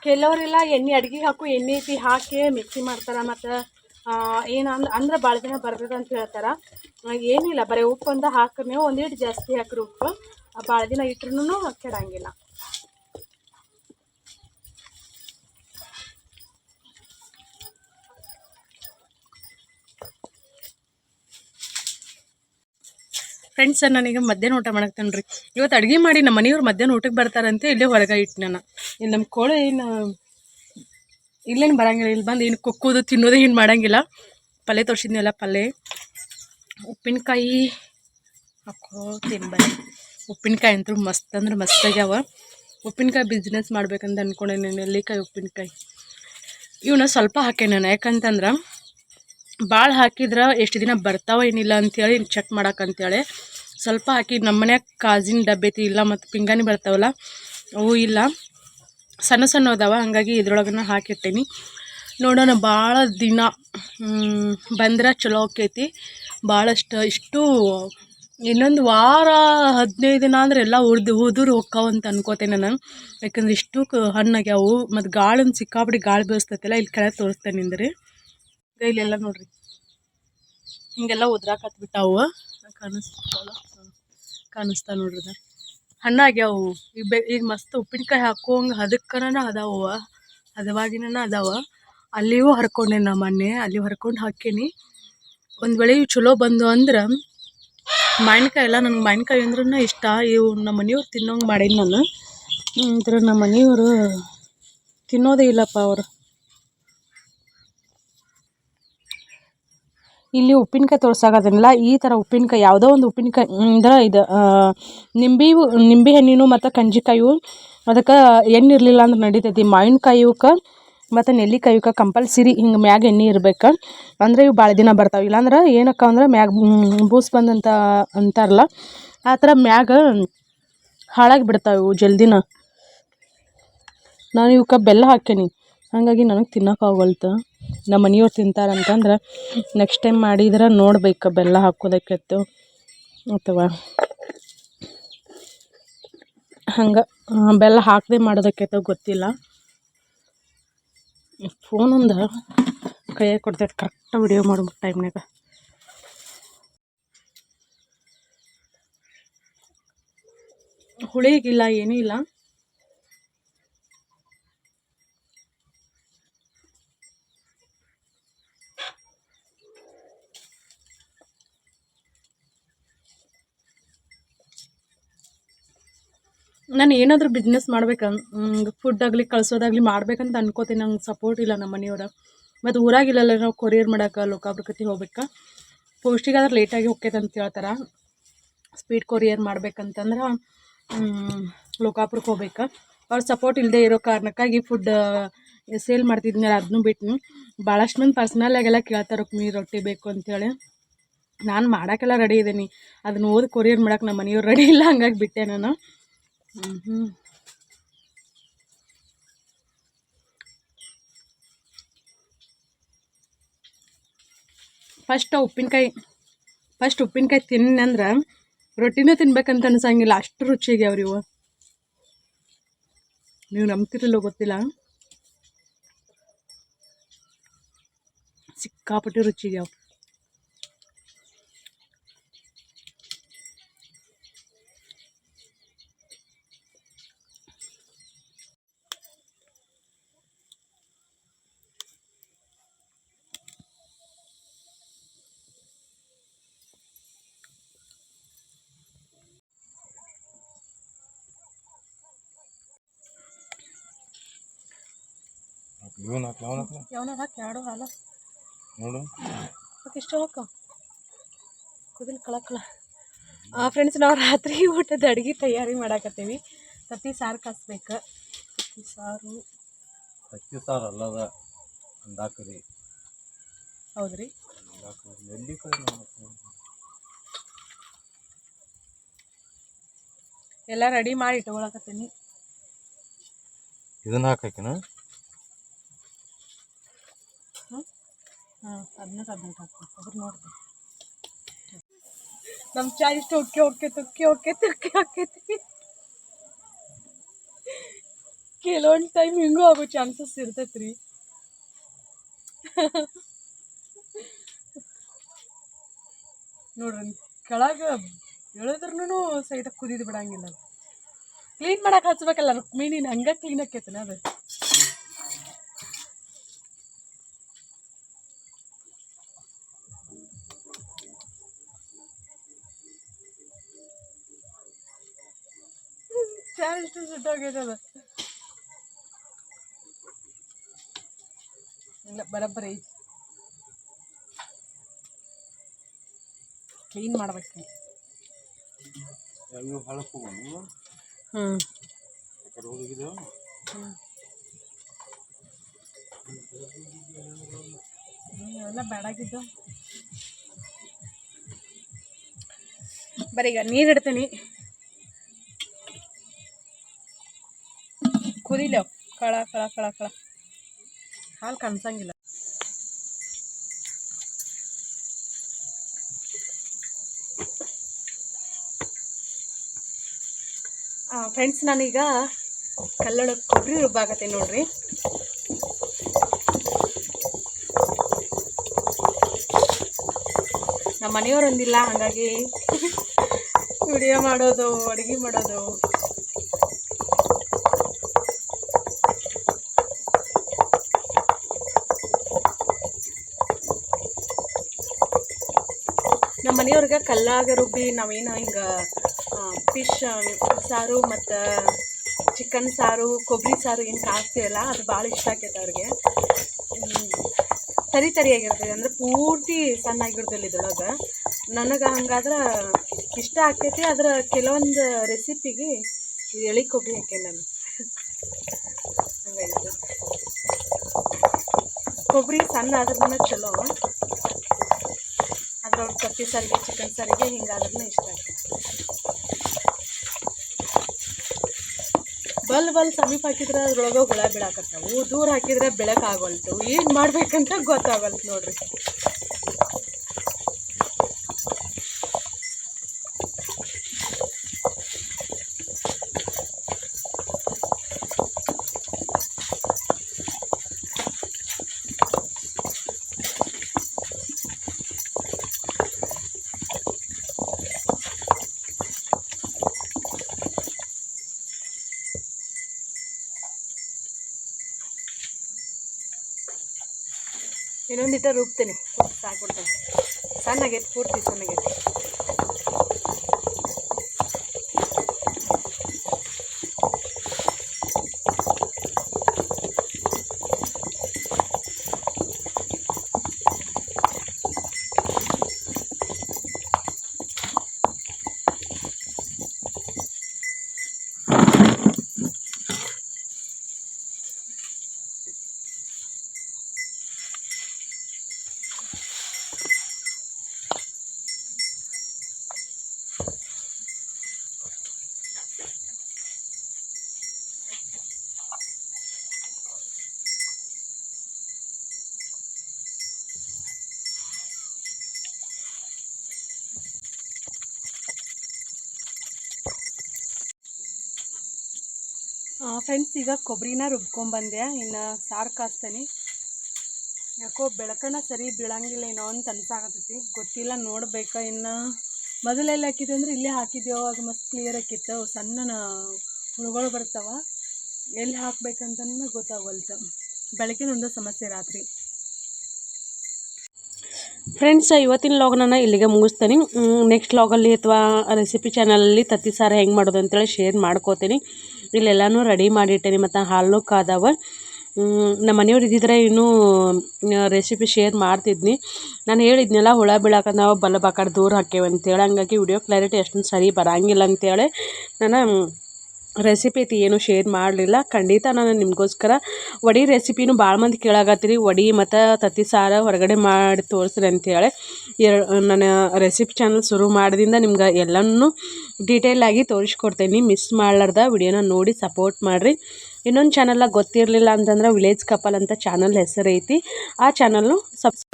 ಕೆಲವರೆಲ್ಲ ಎಣ್ಣೆ ಅಡ್ಗೆ ಹಾಕು, ಎಣ್ಣೆ ಐತಿ ಹಾಕಿ ಮಿಕ್ಸಿ ಮಾಡ್ತಾರೆ ಮತ್ತು ಏನು ಅಂದ್ರೆ ಅಂದ್ರೆ ಭಾಳ ದಿನ ಬರ್ತದೆ ಅಂತ ಹೇಳ್ತಾರೆ. ಏನಿಲ್ಲ ಬರೀ ಉಪ್ಪು ಒಂದು ಹಾಕಿ ನೀವು ಒಂದಿಟ್ಟು ಜಾಸ್ತಿ ಹಾಕ್ರಿ ಉಪ್ಪು. ಭಾಳ ದಿನ ಇಟ್ರೂ ಕೆಡಂಗಿಲ್ಲ. ಫ್ರೆಂಡ್ಸ್ ನನಗೆ ಮಧ್ಯಾಹ್ನ ಊಟ ಮಾಡಕ್ತೇನೆ ರೀ ಇವತ್ತು ಅಡುಗೆ ಮಾಡಿ ನಮ್ಮ ಮನೆಯವ್ರು ಮಧ್ಯಾಹ್ನ ಊಟಕ್ಕೆ ಬರ್ತಾರಂತೆ, ಇಲ್ಲೇ ಹೊರಗೆ ಇಟ್ಟು ನಾನು. ಇಲ್ಲಿ ನಮ್ಮ ಕೋಳಿ ಏನು ಇಲ್ಲೇನು ಬರಂಗಿಲ್ಲ. ಇಲ್ಲಿ ಬಂದು ಏನು ಕುಕ್ಕೋದು ತಿನ್ನೋದು ಏನು ಮಾಡಂಗಿಲ್ಲ. ಪಲ್ಯ ತೋರಿಸಿದ್ನಲ್ಲ, ಪಲ್ಯ. ಉಪ್ಪಿನಕಾಯಿ ಹಾಕೋ ತಿನ್ಬಾರಿ ಉಪ್ಪಿನಕಾಯಿ ಅಂತೂ ಮಸ್ತ್ ಅಂದ್ರೆ ಮಸ್ತಾಗ್ಯಾವ ಉಪ್ಪಿನಕಾಯಿ ಬಿಸ್ನೆಸ್ ಮಾಡ್ಬೇಕಂತ ಅಂದ್ಕೊಂಡೆ ನೆಲ್ಲಿಕಾಯಿ ಉಪ್ಪಿನಕಾಯಿ. ಇವನ್ನ ಸ್ವಲ್ಪ ಹಾಕೆ ನಾನು, ಯಾಕಂತಂದ್ರೆ ಭಾಳ ಹಾಕಿದ್ರೆ ಎಷ್ಟು ದಿನ ಬರ್ತಾವ ಏನಿಲ್ಲ ಅಂಥೇಳಿ ಚೆಕ್ ಮಾಡಕ್ಕಂತೇಳಿ ಸ್ವಲ್ಪ ಹಾಕಿ ನಮ್ಮ ಮನ್ಯಾಗ ಕಾಜಿನ ಡಬ್ಬೆ ಐತಿ, ಇಲ್ಲ ಮತ್ತು ಪಿಂಗಾಣಿ ಬರ್ತಾವಲ್ಲ, ಅವು ಇಲ್ಲ. ಸಣ್ಣ ಸಣ್ಣ ಅದಾವ, ಹಂಗಾಗಿ ಇದ್ರೊಳಗನ ಹಾಕಿಟ್ಟೇನಿ ನೋಡೋಣ, ಭಾಳ ದಿನ ಬಂದ್ರೆ ಚಲೋ ಆಕೈತಿ. ಭಾಳಷ್ಟು ಇಷ್ಟು, ಇನ್ನೊಂದು ವಾರ ಹದಿನೈದು ದಿನ ಅಂದ್ರೆ ಎಲ್ಲ ಉರ್ದು, ಉದುರು ಹೋಗ್ಕಾವ ಅಂತ ಅನ್ಕೋತೇನೆ ನಾನು. ಯಾಕಂದ್ರೆ ಇಷ್ಟು ಕ- ಹಣ್ಣಾಗ್ಯಾವು, ಮತ್ತು ಗಾಳಿನ ಸಿಕ್ಕಾಬಿಡಿ ಗಾಳಿ ಬೀಳಿಸ್ತೈತಿಲ್ಲ, ಇಲ್ಲಿ ಕೆಳಗೆ ತೋರಿಸ್ತೇನೆ ನಿಂದ್ರಿ. ಇಲ್ಲೆಲ್ಲ ನೋಡ್ರಿ. ಹಿಂಗೆಲ್ಲ ಉದ್ರಾಕತ್ಬಿಟ್ಟಾವು. ಕಾಣಿಸ್ತಾವಲ್ಲ ಕಾಣಿಸ್ತಾ ನೋಡ್ರಿ. ಹಣ್ಣಾಗ್ಯಾವು ಈಗ ಬೆ ಈಗ ಮಸ್ತ್ ಉಪ್ಪಿನಕಾಯಿ ಹಾಕೋಂಗೆ ಹದಕ್ಕನ ಅದಾವ. ಹದವಾಗಿನ ಅದಾವ. ಅಲ್ಲಿಯೂ ಹರ್ಕೊಂಡೆ ನಾ ಮೊನ್ನೆ. ಅಲ್ಲಿ ಹರ್ಕೊಂಡು ಹಾಕೀನಿ. ಒಂದು ವೇಳೆ ಇವು ಚಲೋ ಬಂದು ಅಂದ್ರೆ ಮಾವಿನಕಾಯಿ ಎಲ್ಲ ನನಗೆ ಮಾವಿನಕಾಯಿ ಅಂದ್ರೂ ಇಷ್ಟ. ಇವು ನಮ್ಮ ಮನೆಯವ್ರು ತಿನ್ನೋಂಗೆ ಮಾಡೀನಿ ನಾನು. ಅಂದ್ರೆ ನಮ್ಮ ಮನೆಯವರು ತಿನ್ನೋದೇ ಇಲ್ಲಪ್ಪ ಅವರು. ಇಲ್ಲಿ ಉಪ್ಪಿನಕಾಯಿ ತೋರ್ಸಾಕತ್ತೇನಲ್ಲ ಈ ಥರ ಉಪ್ಪಿನಕಾಯಿ ಯಾವುದೋ ಒಂದು ಉಪ್ಪಿನಕಾಯಿ ಅಂದ್ರೆ ಇದು ನಿಂಬೆ ನಿಂಬೆ ಹಣ್ಣಿನೂ ಮತ್ತು ಕಂಜಿಕಾಯಿ, ಅದಕ್ಕೆ ಎಣ್ಣೆ ಇರಲಿಲ್ಲ ಅಂದ್ರೆ ನಡೀತೈತಿ. ಮಾವಿನಕಾಯಿ ಇವಕ್ಕೆ ಮತ್ತು ನೆಲ್ಲಿಕಾಯಿಗೆ ಕಂಪಲ್ಸರಿ ಹಿಂಗೆ ಮ್ಯಾಗ ಎಣ್ಣೆ ಇರ್ಬೇಕು. ಅಂದರೆ ಇವು ಭಾಳ ದಿನ ಬರ್ತಾವೆ. ಇಲ್ಲಾಂದ್ರೆ ಏನಕ್ಕ ಅಂದ್ರೆ ಮ್ಯಾಗ ಬೂಸ್ ಬಂದಂತ ಅಂತಾರಲ್ಲ, ಆ ಥರ ಮ್ಯಾಗ ಹಾಳಾಗಿ ಬಿಡ್ತಾವೆ ಇವು ಜಲ್ದಿನ. ನಾನು ಇವಕ್ಕೆ ಬೆಲ್ಲ ಹಾಕೇನಿ ಹಾಗಾಗಿ ನನಗೆ ತಿನ್ನೋಕ್ಕಾಗಲ್ತು ನಮ್ಮ ಮನೆಯವ್ರು ತಿಂತಾರಂತಂದ್ರೆ ನೆಕ್ಸ್ಟ್ ಟೈಮ್ ಮಾಡಿದ್ರೆ ನೋಡ್ಬೇಕು, ಬೆಲ್ಲ ಹಾಕೋದಕ್ಕಿತ್ತು ಅಥವಾ ಹಂಗೆ ಬೆಲ್ಲ ಹಾಕದೆ ಮಾಡೋದಕ್ಕೈತೆ ಗೊತ್ತಿಲ್ಲ. ಫೋನೊಂದು ಕೈಯಾಗ ಕೊಡ್ತೈತೆ ಕರೆಕ್ಟ್ ವಿಡಿಯೋ ಮಾಡ್ಬಿಟ್ಟು ಟೈಮ್ನಾಗ ಹುಳಿಗಿಲ್ಲ ಏನೂ ಇಲ್ಲ. ನಾನು ಏನಾದರೂ ಬಿಸ್ನೆಸ್ ಮಾಡ್ಬೇಕು ಫುಡ್ ಆಗಲಿ ಕಳ್ಸೋದಾಗಲಿ ಮಾಡ್ಬೇಕಂತ ಅನ್ಕೋತೀನಿ. ನಂಗೆ ಸಪೋರ್ಟ್ ಇಲ್ಲ ನಮ್ಮ ಮನೆಯವ್ರ. ಮತ್ತು ಊರಾಗಿಲ್ಲಲ್ಲ ನಾವು ಕೊರಿಯರ್ ಮಾಡಕ್ಕೆ ಲೋಕಾಪುರಕತಿ ಹೋಗ್ಬೇಕು. ಪೋಸ್ಟಿಗಾದ್ರೆ ಲೇಟಾಗಿ ಹೋಗ್ತೈತೆ ಅಂತ ಹೇಳ್ತಾರೆ. ಸ್ಪೀಡ್ ಕೊರಿಯರ್ ಮಾಡ್ಬೇಕಂತಂದ್ರೆ ಲೋಕಾಪುರಕ್ಕೆ ಹೋಗ್ಬೇಕು. ಅವ್ರ ಸಪೋರ್ಟ್ ಇಲ್ಲದೆ ಇರೋ ಕಾರಣಕ್ಕಾಗಿ ಫುಡ್ ಸೇಲ್ ಮಾಡ್ತಿದ್ನಲ್ಲ ಅದನ್ನು ಬಿಟ್ಟು ಭಾಳಷ್ಟು ಮಂದಿ ಪರ್ಸ್ನಲಾಗೆಲ್ಲ ಕೇಳ್ತಾರೆ, ರುಕ್ಮಿ, ರೊಟ್ಟಿ ಬೇಕು ಅಂತೇಳಿ ನಾನು ಮಾಡೋಕ್ಕೆಲ್ಲ ರೆಡಿ ಇದ್ದೀನಿ ಅದನ್ನ ಓದಿ ಕೊರಿಯರ್ ಮಾಡಕ್ಕೆ ನಮ್ಮ ಮನೆಯವ್ರು ರೆಡಿ ಇಲ್ಲ, ಹಂಗಾಗಿ ಬಿಟ್ಟೆ ನಾನು. ಹ್ಞೂ ಫಸ್ಟ್ ಉಪ್ಪಿನಕಾಯಿ ಫಸ್ಟ್ ಉಪ್ಪಿನಕಾಯಿ ತಿನ್ನಂದ್ರೆ ರೊಟ್ಟಿನೇ ತಿನ್ಬೇಕಂತ ಅನ್ಸಂಗಿಲ್ಲ. ಅಷ್ಟು ರುಚಿಗೆ ಅವ್ರು ಇವು. ನೀವು ನಂಬ್ತಿರಲ್ಲೋ ಗೊತ್ತಿಲ್ಲ. ಸಿಕ್ಕಾಪಟ್ಟೆ ರುಚಿಗೆ ಅವು ಇವನ್ ಹಾಕ್ಲ ಅವನ್ ಹಾಕ್ಲ ಯಾವನ ಹಾಕಿ ಎರಡು ಹಾಲು? ನೋಡು. ಮತ್ತೆ ಇಷ್ಟ ಹಾಕ. ಕುದಿಲ್ ಕಳಕಳ. ಫ್ರೆಂಡ್ಸ್ ನಾವು ರಾತ್ರಿ ಊಟದ ಅಡುಗೆ ತಯಾರಿ ಮಾಡಾಕತ್ತೀವಿ. ತತ್ತಿ ಸಾರು ಕಾಸ್ಬೇಕು. ತತ್ತಿ ಸಾರು. ಸತ್ತಿ ಸಾರು ಅಲ್ಲದ ಅಂದಾಕರಿ ಹೌದ್ರಿ. ಎಲ್ಲ ರೆಡಿ ಮಾಡಿ ಇಟ್ಕೊಳಕತ್ತೀನಿ. ಇದನ್ನ ಹಾಕಕಿನ? ಹಾಂ ಹದಿನೆಂಟು ಹಾಕ್ಬೇಕು. ಅದ್ರ ನೋಡ್ತೀನಿ. ನಮ್ಮ ಚಾಯ್ ಇಷ್ಟು ಉಕ್ಕಿ ಹೊಕ್ಕೈತಿ ತುಕ್ಕಿ ಹೊಕ್ಕೈತಿ ತುಕ್ಕಿ ಹಾಕೈತಿ ಕೆಲವೊಂದು ಟೈಮ್ ಹಿಂಗೂ ಆಗೋ ಚಾನ್ಸಸ್ ಇರ್ತೈತೆ ರೀ ನೋಡ್ರಿ, ಕೆಳಗೆ ಇಳಿದ್ರೂ ಸಹಿತ ಕುದಿದು ಬಿಡಂಗಿಲ್ಲ. ಕ್ಲೀನ್ ಮಾಡಕ್ಕೆ ಹಚ್ಬೇಕಲ್ಲ ರುಕ್ಮಿಣಿನ, ಹಂಗೆ ಕ್ಲೀನ್ ಆಕೈತನ ಅದು? ಅದು ಇಲ್ಲ ಬರಬ್ಬರಿ. ಐತಿ ಕ್ಲೀನ್ ಮಾಡ್ಬೇಕು ಹೋಗೋಣ ಹ್ಞೂ ಕಡೆ ಎಲ್ಲ ಬೇಡಾಗಿದ್ದು ಬರೀ ಈಗ ನೀರು ಇಡ್ತೀನಿ. ಕುದಿಲ ಕಳ ಕಳ ಕಳ ಕಳ. ಹಾಲು ಕನ್ಸಂಗಿಲ್ಲ ಫ್ರೆಂಡ್ಸ್ ನಾನೀಗ ಕಲ್ಲೊಳಗೆ ಕೊಬ್ಬರಿ ರುಬ್ಬಾಕತ್ತೆ ನೋಡ್ರಿ. ನಮ್ಮ ಮನೆಯವರೊಂದಿಲ್ಲ ಹಾಗಾಗಿ ವಿಡಿಯೋ ಮಾಡೋದು, ಅಡುಗೆ ಮಾಡೋದು. ನಮ್ಮ ಮನೆಯವ್ರಿಗೆ ಕಲ್ಲಾಗ ರುಬ್ಬಿ ನಾವೇನು ಹಿಂಗೆ ಫಿಶ್ ಸಾರು ಮತ್ತು ಚಿಕನ್ ಸಾರು ಕೊಬ್ಬರಿ ಸಾರು ಏನು ಕಾಸ್ತೀವಲ್ಲ ಅದು ಭಾಳ ಇಷ್ಟ ಆಕೈತೆ ಅವ್ರಿಗೆ. ತರಿ ತರಿ ತರಿಯಾಗಿರ್ತದೆ ಅಂದರೆ ಪೂರ್ತಿ ಸಣ್ಣಾಗಿರ್ತಲ್ಲ ಇದ್ರೊಳಗೆ. ನನಗೆ ಹಂಗಾದ್ರೆ ಇಷ್ಟ ಆಕೈತಿ, ಆದ್ರೆ ಕೆಲವೊಂದು ರೆಸಿಪಿಗೆ ಎಳಿ ಕೊಬ್ಬರಿ ಹಾಕಿ ನಾನು. ಹಂಗಾಯ್ತು. ಕೊಬ್ಬರಿ ಸಣ್ಣ ಆದ್ರೂ ಚಲೋ. ಅವ್ರ ತತ್ತಿ ಸಾರಿಗೆ ಚಿಕನ್ ಸಾರಿಗೆ ಹಿಂಗಾದ್ರೂ ಇಷ್ಟ ಆಗ್ತದೆ ಬಲ್ ಬಲ್ ಸಮೀಪ ಹಾಕಿದ್ರೆ ಅದ್ರೊಳಗೆ ಹುಳ ಬೀಳಾಕತ್ತಾವು. ದೂರ ಹಾಕಿದ್ರೆ ಬೆಳಕಾಗಲ್ತು ಏನು ಮಾಡ್ಬೇಕಂತ ಗೊತ್ತಾಗಲ್ತು ನೋಡ್ರಿ. ರುಬ್ತೀನಿ ಸಾಕ್ಬಿಡ್ತೇನೆ ಸಣ್ಣಗೆ ಪೂರ್ತಿ ಸಣ್ಣಗೈತೆ ಫ್ರೆಂಡ್ಸ್, ಈಗ ಕೊಬ್ಬರಿನ ರುಬ್ಕೊಂಬಂದೆ, ಇನ್ನು ಸಾರು ಕಾಸ್ತಾನೆ. ಯಾಕೋ ಬೆಳಕನ್ನ ಸರಿ ಬೀಳಂಗಿಲ್ಲ ಏನೋ ಅಂತ ಅನ್ಸಾಕತ್ತೈತಿ. ಗೊತ್ತಿಲ್ಲ, ನೋಡ್ಬೇಕು ಇನ್ನು. ಮೊದಲೆಲ್ಲ ಹಾಕಿದ್ವಿ ಅಂದ್ರೆ ಇಲ್ಲೇ ಹಾಕಿದ್ದೇವೆ ಅವಾಗ ಮಸ್ತ್ ಕ್ಲಿಯರ್ ಆಕಿತ್ತು ಸಣ್ಣ ಹುಳುಗಳು ಬರ್ತಾವ, ಎಲ್ಲಿ ಹಾಕ್ಬೇಕಂತನೂ ಗೊತ್ತಾಗಲ್ತು ಬೆಳಕಿನ ಒಂದು ಸಮಸ್ಯೆ ರಾತ್ರಿ. ಫ್ರೆಂಡ್ಸ್ ಇವತ್ತಿನ ಲಾಗ್ನ ಇಲ್ಲಿಗೆ ಮುಗಿಸ್ತೀನಿ. ನೆಕ್ಸ್ಟ್ ಲಾಗಲ್ಲಿ ಅಥವಾ ರೆಸಿಪಿ ಚಾನಲಲ್ಲಿ ತತ್ತಿ ಸಾರು ಹೆಂಗೆ ಮಾಡೋದು ಅಂತೇಳಿ ಶೇರ್ ಮಾಡ್ಕೋತೀನಿ. ಇಲ್ಲೆಲ್ಲನೂ ರೆಡಿ ಮಾಡಿಟ್ಟೇನಿ ಮತ್ತು ಹಾಲು ಕಾದವ ನಮ್ಮ ಮನೆಯವ್ರು ಇದ್ದಿದ್ರೆ ಇನ್ನೂ ರೆಸಿಪಿ ಶೇರ್ ಮಾಡ್ತಿದ್ನಿ. ನಾನು ಹೇಳಿದ್ನಲ್ಲ, ಹುಳ ಬೀಳಾಕ ನಾವು ಬಾಕಡೆ ದೂರ ಅಂತೇಳಿ. ಹಂಗಾಗಿ ವಿಡಿಯೋ ಕ್ಲಾರಿಟಿ ಅಷ್ಟೊಂದು ಸರಿ ಬರಂಗಿಲ್ಲ ಅಂತೇಳಿ. ನಾನು ರೆಸಿಪಿ ಐತಿ, ಏನು ಶೇರ್ ಮಾಡಲಿಲ್ಲ. ಖಂಡಿತ ನಾನು ನಿಮಗೋಸ್ಕರ ವಡಿ ರೆಸಿಪಿನೂ ಭಾಳ ಮಂದಿ ಕೇಳಾಕತ್ತೀರಿ. ವಡಿ ಮತ್ತು ತತ್ತಿ ಸಾರು ಹೊರಗಡೆ ಮಾಡಿ ತೋರಿಸ್ರಿ ಅಂತೇಳಿ ಎರಡು ನನ್ನ ರೆಸಿಪಿ ಚಾನಲ್ ಶುರು ಮಾಡಿದಿಂದ ನಿಮ್ಗೆ ಎಲ್ಲನೂ ಡೀಟೇಲಾಗಿ ತೋರಿಸ್ಕೊಡ್ತೀನಿ. ಮಿಸ್ ಮಾಡ್ಲಾರ್ದ ವಿಡಿಯೋನ ನೋಡಿ ಸಪೋರ್ಟ್ ಮಾಡಿರಿ. ಇನ್ನೊಂದು ಚಾನಲ್ಲಾಗ ಗೊತ್ತಿರಲಿಲ್ಲ ಅಂತಂದ್ರೆ ವಿಲೇಜ್ ಕಪಲ್ ಅಂತ ಚಾನಲ್ ಹೆಸರು ಐತಿ ಆ ಚಾನಲ್ನು ಸಬ್ಸ್